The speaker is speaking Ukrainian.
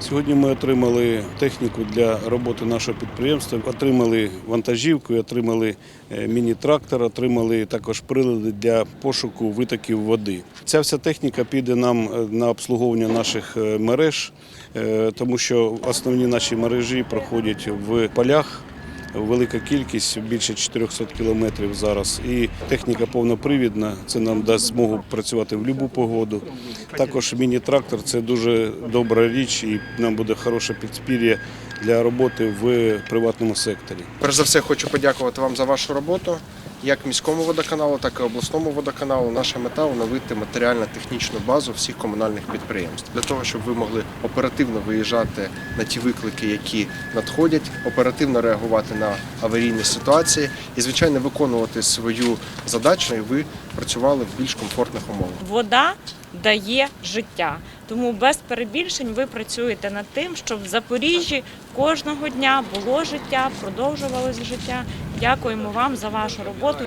Сьогодні ми отримали техніку для роботи нашого підприємства, отримали вантажівку, отримали е, міні-трактор, отримали також прилади для пошуку витоків води. Ця вся техніка піде нам е, на обслуговування наших е, мереж, тому що основні наші мережі проходять в полях. Велика кількість, більше 400 кілометрів зараз. І техніка повнопривідна. Це нам дасть змогу працювати в будь-яку погоду. Також міні-трактор це дуже добра річ, і нам буде хороше підспір'я для роботи в приватному секторі. Перш за все, хочу подякувати вам за вашу роботу. Як міському водоканалу, так і обласному водоканалу. Наша мета оновити матеріально-технічну базу всіх комунальних підприємств для того, щоб ви могли оперативно виїжджати на ті виклики, які надходять, оперативно реагувати на аварійні ситуації і, звичайно, виконувати свою задачу, і ви працювали в більш комфортних умовах. Вода дає життя. Тому без перебільшень ви працюєте над тим, щоб в Запоріжжі кожного дня було життя, продовжувалось життя. Дякуємо вам за вашу роботу.